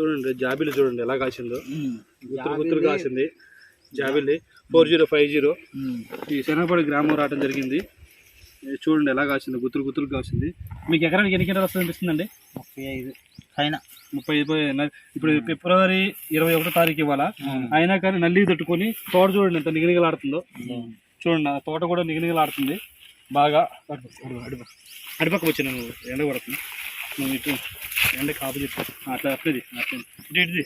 చూడండి జాబిలి చూడండి ఎలా కాసిందో. గుత్తులు గుత్తులు కాసింది. జాబిలి ఫోర్ జీరో ఫైవ్ జీరో. ఈ శనగపడి గ్రామం రావడం జరిగింది. చూడండి ఎలా కాసింది గుత్తులు గుత్తులు కాసింది. మీకు ఎకరానికి ఎన్ని కింటాలు వస్తుంది అనిపిస్తుందండి? ముప్పై ఐదు. పైన ముప్పై ఐదు ఇప్పుడు ఫిబ్రవరి ఇరవై ఒకటో తారీఖు ఇవ్వాల? అయినా కానీ నల్లి తట్టుకొని తోట చూడండి ఎంత నిగనిగలాడుతుందో. చూడండి ఆ తోట కూడా నిగనిగలాడుతుంది. బాగా. అటు- అటు- అటు- అటుపక్క వచ్చి నువ్వు ఎండ కొడుతుంది. నువ్వు ఇటు ఎండ కాపు అట్లా అట్లా ఇటు ఇటుది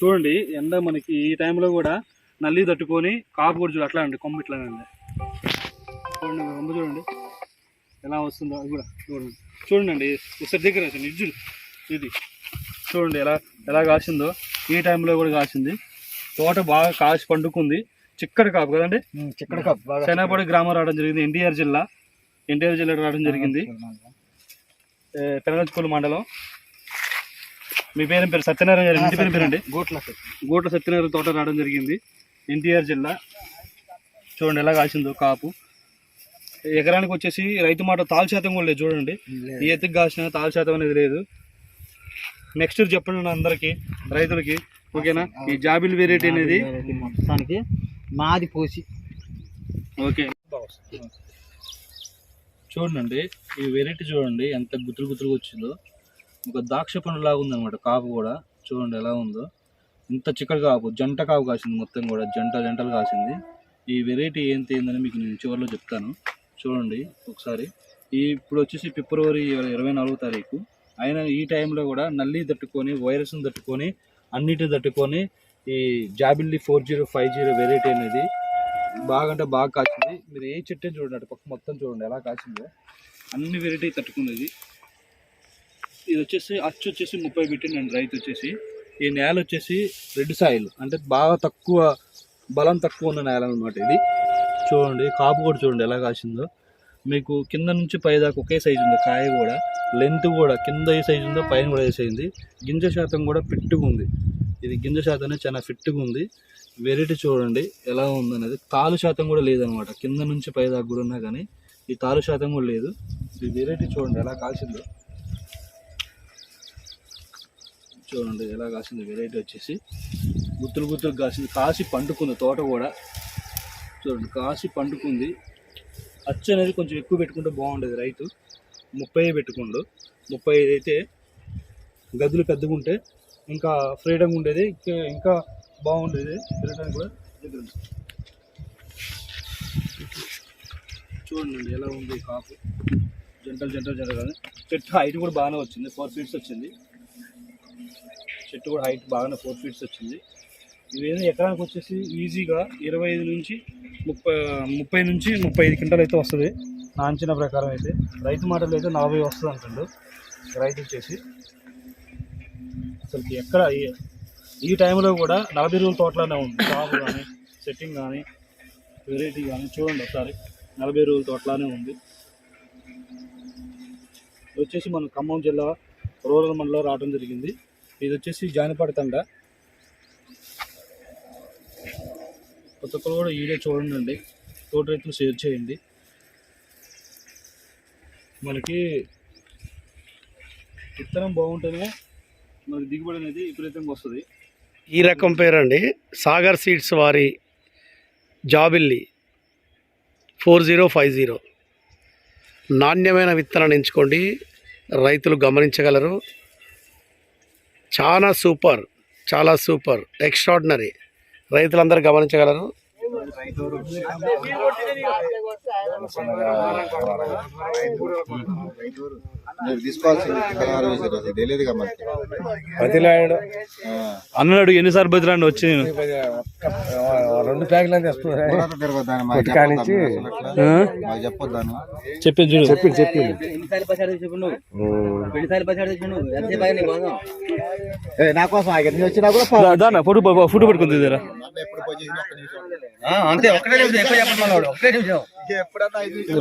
చూడండి ఎండ మనకి ఈ టైంలో కూడా నల్లి తట్టుకొని కాపు కూడా చూడు అట్లా అండి కొమ్మ ఇట్లా అండి చూడండి కొమ్మ చూడండి. ఎలా వస్తుందో అది కూడా చూడండి. చూడండి ఒకసారి దగ్గర వచ్చండి ఇది చూడు. ఇది చూడండి ఎలా ఎలా కాసిందో. ఈ టైంలో కూడా కాసింది. తోట బాగా కాసి పండుకుంది. చిక్కడి కాపు కదండి? చిక్కడ కప్ బాగా సేనాపడి గ్రామం రావడం జరిగింది. ఎన్టీఆర్ జిల్లా. ఎన్టీఆర్ జిల్లా రావడం జరిగింది. పెనగంచుకోలు మండలం. మీ పేరు పేరు సత్యనారాయణ గారి ఇంటి పేరు పేరండి? గోట్ల గోట్ల సత్యనారాయణ తోట రావడం జరిగింది. ఎన్టీఆర్ జిల్లా. చూడండి ఎలా కాసిందో కాపు. ఎకరానికి వచ్చేసి రైతు మాట తాలు శాతం కూడా లేదు చూడండి. ఈ ఎత్తుకు కాసిన తాలు శాతం అనేది లేదు. నెక్స్ట్ చెప్పండి నా అందరికి రైతులకి. ఓకేనా? ఈ జాబిల్ వెరైటీ అనేది? మొత్తానికి మాది పోసి. ఓకే. చూడండి ఈ వెరైటీ చూడండి ఎంత గుతులు గుతులుగా వచ్చిందో. ఒక ద్రాక్ష పండు లాగా ఉందన్నమాట కాపు కూడా. చూడండి ఎలా ఉందో. ఇంత చిక్కటి కాపు జంట కాపు కాసింది మొత్తం కూడా జంట జంటలు కాసింది. ఈ వెరైటీ ఏంటి ఏందని మీకు నేను చివరిలో చెప్తాను. చూడండి ఒకసారి. ఈ ఇప్పుడు వచ్చేసి ఫిబ్రవరి ఇరవై నాలుగో తారీఖు. అయినా ఈ టైంలో కూడా నల్లి తట్టుకొని వైరస్ని తట్టుకొని అన్నిటిని తట్టుకొని ఈ Jabilli four zero five zero variety అనేది బాగా అంటే బాగా కాసింది మీరు ఏ చెట్టు చూడండి అటు పక్క మొత్తం చూడండి ఎలా కాసిందో అన్ని వెరైటీ తట్టుకున్నది. ఇది వచ్చేసి అచ్చు వచ్చేసి ముప్పై పెట్టిండండి రైతు వచ్చేసి. ఈ నేల వచ్చేసి రెడ్ సాయిల్ అంటే బాగా తక్కువ బలం తక్కువ ఉన్న నేల అనమాట ఇది. చూడండి కాపు కూడా చూడండి ఎలా కాసిందో. మీకు కింద నుంచి పైదాకా ఒకే సైజు ఉంది కాయ కూడా. లెంత్ కూడా కింద ఏ సైజు ఉందో పైన కూడా ఏ సైజు ఉంది. గింజ శాతం కూడా పెట్టుకుంది. ఉంది ఇది గింజ శాతం అనేది చాలా ఫిట్గా ఉంది. వెరైటీ చూడండి ఎలా ఉందనేది. తాలు శాతం కూడా లేదనమాట. కింద నుంచి పై దాకా కూడా ఉన్నా కానీ ఈ తాలు శాతం కూడా లేదు. ఈ వెరైటీ చూడండి ఎలా కాసిందో చూడండి ఎలా కాసింది వెరైటీ వచ్చేసి. గుత్తులు గుత్తులు కాసింది. కాసి పండుకుంది తోట కూడా. చూడండి కాసి పండుకుంది. అచ్చు అనేది కొంచెం ఎక్కువ పెట్టుకుంటే బాగుండేది రైతు. ముప్పై పెట్టుకుండు. ముప్పై ఐదు అయితే గదులు పెద్దగుంటే ఇంకా ఫ్రీడమ్ ఉండేది ఇంకా బాగుండేది తినడానికి కూడా. చూడండి ఎలా ఉంది కాపు. జంటలు జంటలు జరగాలి చెట్టు హైట్ కూడా బాగానే వచ్చింది ఫోర్ ఫీట్స్ వచ్చింది. చెట్టు కూడా హైట్ బాగానే ఫోర్ ఫీట్స్ వచ్చింది. ఇవేదో ఎకరానికి వచ్చేసి ఈజీగా ఇరవై ఐదు నుంచి ముప్పై ముప్పై నుంచి ముప్పై ఐదు క్వింటల్ అయితే వస్తుంది. నా అంచనా ప్రకారం అయితే. రైతు మాటలు అయితే నలభై వస్తుంది అంటుండు. రైతు వచ్చేసి అసలు ఎక్కడ ఈ- ఈ టైంలో కూడా నలభై రోజుల తోటలోనే ఉంది. టాప్ కానీ సెట్టింగ్ కానీ వెరైటీ కానీ చూడండి ఒకసారి. నలభై రోజుల తోటలానే ఉంది. ఇది వచ్చేసి మన ఖమ్మం జిల్లా రూరల్ మండలం రావడం జరిగింది. ఇది వచ్చేసి జానపడతండ కొత్త ఒక్కరు కూడా ఈడే చూడండి. తోట రైతులు షేర్ చేయండి. మనకి విత్తనం బాగుంటేనే మరి దిగుబడి అనేది విపరీతంగా వస్తుంది. ఈ రకం పేరండి. సాగర్ సీడ్స్ వారి జాబిల్లి ఫోర్ జీరో ఫైవ్ జీరో. నాణ్యమైన విత్తనాన్ని ఎంచుకోండి. రైతులు గమనించగలరు. చాలా సూపర్ చాలా సూపర్ ఎక్స్ట్రాడినరీ. రైతులందరూ గమనించగలరు. మీరు తీసుకోవాల్సింది పదహారు వేలు అది తెలియదుగా మనకి. ప్రతిలాడు ఆ, అన్నాడు ఎన్నిసార్లు బతిరాండి వచ్చి నేను. రెండు ప్యాకెట్లు మాకు చెప్పొద్దాను చెప్పింది చూడు. చెప్పింది చెప్పింది. నీ కోసం ఫోటో పట్టుకుంది ఎప్పుడు అంతే ఒక్కటే నిమిషం ఎక్కువ చెప్పండి మనవాడు ఒక్కటే నిమిషం. ఎప్పుడన్నా ఐదు నిమిషాలు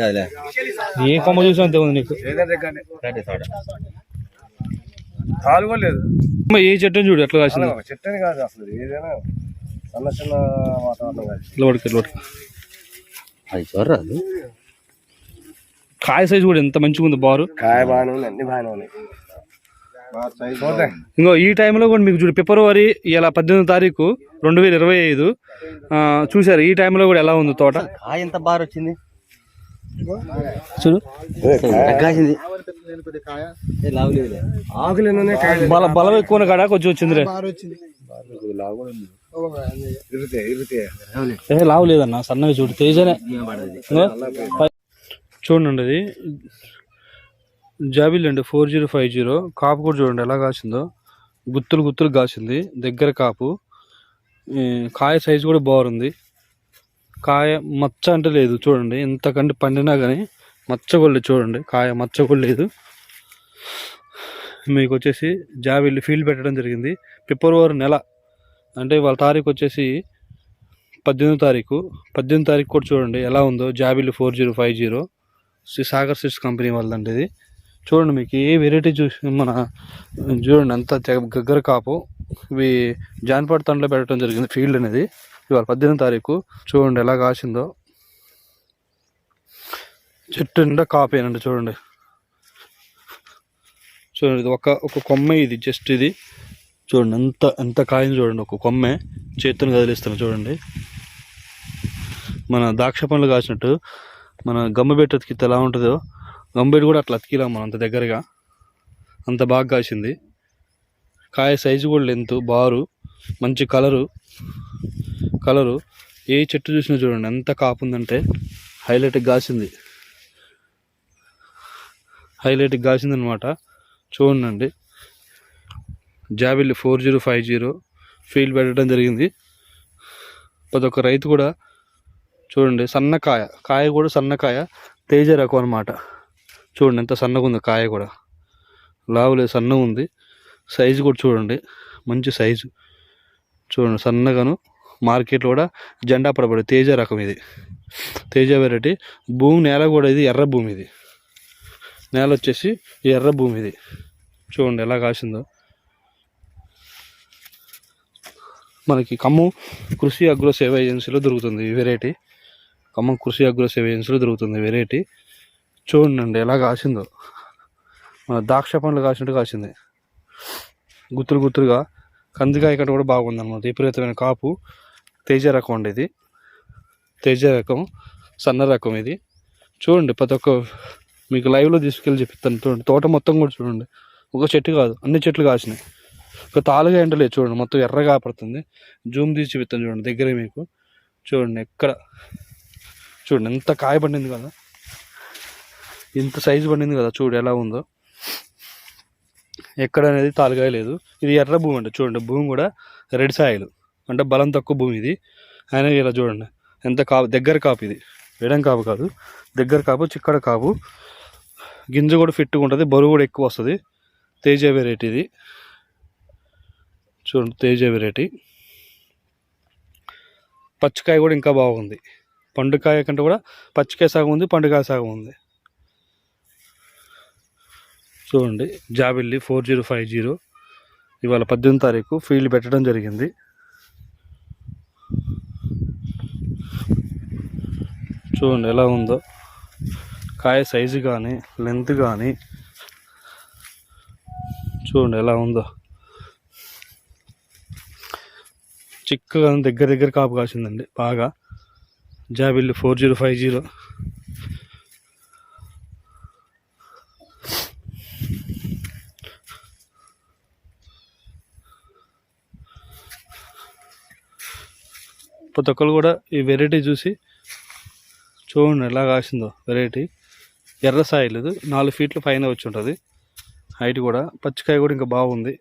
కాదులే. ఏ కొమ్మ చూసా అంతే ఉంది నీకు. తాలు కూడా లేదు. అమ్మ, ఏ చెట్టు చూడు ఎట్లా కాసింది? చెట్టని కాదు అసలు ఏదైనా చిన్న చిన్న వాతావరణం కాదు. అది చూడరాదు కాయ సైజు కూడా ఎంత మంచిగా ఉంది బారు. కాయ బాగానే ఉంది అన్ని బాగానే ఉన్నాయి. ఇంకో ఈ టైంలో కూడా మీకు చూడు ఫిబ్రవరి ఇలా పద్దెనిమిది తారీఖు రెండు వేల ఇరవై ఐదు. ఆ, చూశారు ఈ టైంలో కూడా ఎలా ఉంది తోట? ఎంత బాగా వచ్చింది? చూడు. బల బలం ఎక్కువ కాడ కొంచెం వచ్చిందిరే ఏ లావు లేదన్న సన్నగా చూడు తేజనే. చూడండి అది. జాబిల్ అండి ఫోర్ జీరో ఫైవ్ జీరో. కాపు కూడా చూడండి ఎలా కాసిందో. గుత్తులు గుత్తులు కాసింది దగ్గర కాపు. కాయ సైజు కూడా బాగుంది. కాయ మచ్చ అంటే లేదు చూడండి. ఎంతకంటే పండినా కానీ మచ్చ కూడా చూడండి. కాయ మచ్చ కూడా లేదు. మీకు వచ్చేసి జాబిల్లి ఫీల్డ్ పెట్టడం జరిగింది. ఫిబ్రవరి నెల అంటే వాళ్ళ తారీఖు వచ్చేసి పద్దెనిమిది తారీఖు. పద్దెనిమిది తారీఖు కూడా చూడండి ఎలా ఉందో. Jabilli four zero five zero. Sri Sagar seeds company వాళ్ళదండి ఇది. చూడండి మీకు ఏ వెరైటీ చూసి మన చూడండి అంత గగ్గర కాపు. ఇవి జాన్పాడు తండ్రిలో పెట్టడం జరిగింది ఫీల్డ్ అనేది. ఇవాళ పద్దెనిమిది తారీఖు. చూడండి ఎలా కాసిందో. చెట్టు నిండా కాపేనండి చూడండి. చూడండి ఇది ఒక ఒక కొమ్మే ఇది జస్ట్ ఇది. చూడండి ఎంత ఎంత కాయని చూడండి ఒక కొమ్మే. చేతిని కదిలిస్తాను చూడండి. మన ద్రాక్ష పండ్లు కాసినట్టు మన గమ్మ అతికితే ఎలా ఉంటుందో. గమ్మబెట్టు కూడా అట్లా అతికిలాం అంత దగ్గరగా. అంత బాగా కాసింది. కాయ సైజు కూడా లెంత్ బారు మంచి కలరు కలరు ఏ చెట్టు చూసినా చూడండి ఎంత కాపు ఉందంటే హైలైట్గా కాసింది. హైలైట్గా కాసింది అనమాట చూడండి Jabilli four zero five zero field పెట్టడం జరిగింది. ప్రతి ఒక్క రైతు కూడా చూడండి సన్నకాయ కాయ. కూడా సన్నకాయ తేజ రకం అనమాట చూడండి ఎంత సన్నగా ఉంది కాయ కూడా. లావులే సన్నగా ఉంది. సైజు కూడా చూడండి మంచి సైజు. చూడండి సన్నగాను మార్కెట్లో కూడా జెండా పడబడి తేజ రకం ఇది. తేజ వెరైటీ భూమి నేల కూడా ఇది ఎర్ర భూమి ఇది. నేల వచ్చేసి ఈ ఎర్ర భూమి ఇది. చూడండి ఎలా కాసిందో. మనకి ఖమ్మం కృషి అగ్రో సేవ ఏజెన్సీలో దొరుకుతుంది ఈ వెరైటీ ఖమ్మం కృషి అగ్రో సేవ ఏజెన్సీలో దొరుకుతుంది వెరైటీ చూడండి ఎలా కాసిందో. మన ద్రాక్ష పండ్లు కాసినట్టు కాసింది. గుత్తులు గుత్తులుగా కందికాయ కంటే కూడా బాగుందన్నమాట. విపరీతమైన కాపు. తేజ రకం అండి ఇది. తేజ రకం సన్న రకం ఇది. చూడండి ప్రతి ఒక్క మీకు లైవ్లో తీసుకెళ్ళి చెప్తాను చూడండి తోట మొత్తం కూడా చూడండి. ఒక చెట్టు కాదు అన్ని చెట్లు కాసినాయి. ఒక తాలుగా ఎండలే చూడండి మొత్తం ఎర్రగా పడుతుంది. జూమ్ తీసి చూపిస్తాను చూడండి దగ్గరే మీకు. చూడండి ఎక్కడ. చూడండి ఎంత కాయ పడింది కదా. ఇంత సైజు పండింది కదా చూడు ఎలా ఉందో. ఎక్కడ అనేది తాలుగా లేదు. ఇది ఎర్ర భూమి అండి చూడండి. భూమి కూడా రెడ్ సాయిల్. అంటే బలం తక్కువ భూమి ఇది. అయినా ఇలా చూడండి. ఎంత కాపు దగ్గర కాపు ఇది. వేడం కాపు కాదు. దగ్గర కాపు చిక్కడ కాపు. గింజ కూడా ఫిట్గా ఉంటుంది. బరువు కూడా ఎక్కువ వస్తుంది. తేజ వెరైటీ ఇది. చూడండి తేజ వెరైటీ పచ్చికాయ కూడా ఇంకా బాగుంది. పండుకాయ కంటే కూడా పచ్చికాయ సాగు ఉంది పండుకాయ సాగు ఉంది. చూడండి Jabilli four zero five zero. ఇవాళ పద్దెనిమిది తారీఖు ఫీల్డ్ పెట్టడం జరిగింది. చూడండి ఎలా ఉందో. కాయ సైజు కానీ లెంత్ కానీ. చూడండి ఎలా ఉందో. చిక్కగా దగ్గర దగ్గర కాపు కాసిందండి బాగా. జాబిల్లి ఫోర్ జీరో ఫైవ్ జీరో. ప్రతి ఒక్కరు కూడా ఈ వెరైటీ చూసి చూడండి ఎలా కాసిందో వెరైటీ ఎర్ర సాయిల్ ఇది నాలుగు ఫీట్లు పైన వచ్చి ఉంటుంది. హైట్ కూడా పచ్చికాయ కూడా ఇంకా బాగుంది.